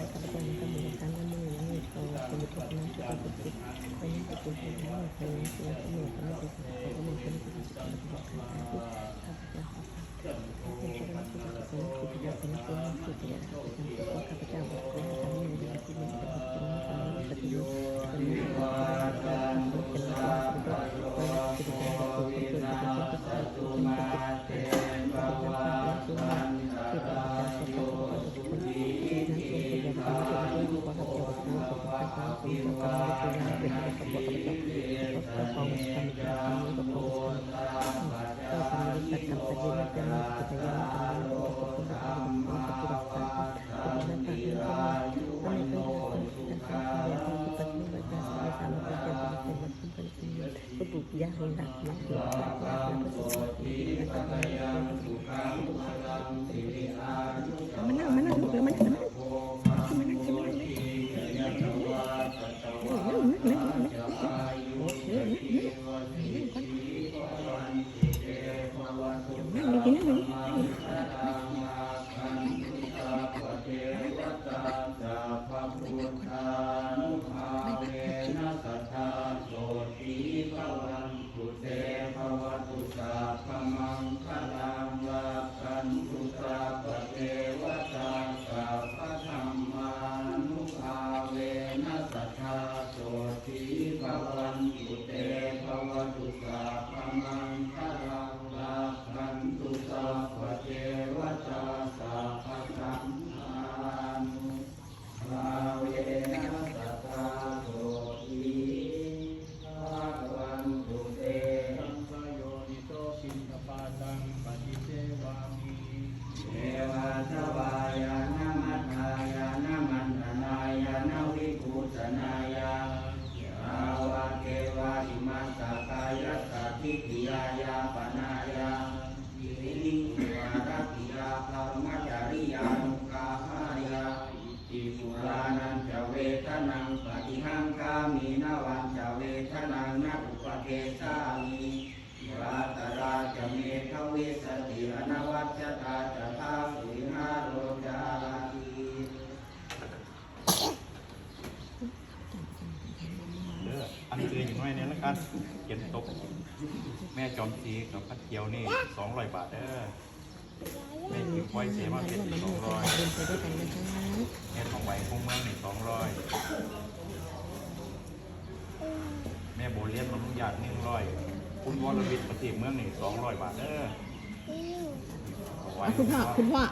ายกับคนก็มีการละมือละมือโตคนทุกข์นั้นทุกข์ติดไปนั่งติดไปนั่งติดไปนั่งติดไปนั่งติดไป ลูกยาให้หนักนะเกี่ยวกับยาแล้วก็ เอ ทิปิยายาปนายาอิริลิงวารักิยาพรหมจริยานุกาหายาอิสุรานันจะเวทนังปฏิหังกามีนาวันจะเวทนังนาอุปเกสามีราตราจะเมฆวิสติอนวัจจตาจะทาสุวิหาโรจาราทีเด้ออัน เจออย่านเขียนตกแม่จอมสีกับพัดเกียวนี่สองร้อยบาทเด้อแม่กิมไว้เสียมาเป็นสองร้อยแม่ทองไหวคงเมืองนี่สองร้อยแม่โบเลียนบำรุงยาดหนึ่งร้อยคุณวรวิทย์ประเทีปเมืองนี่สองร้อยบาทเด้อคุณพ่อคุณพ่อ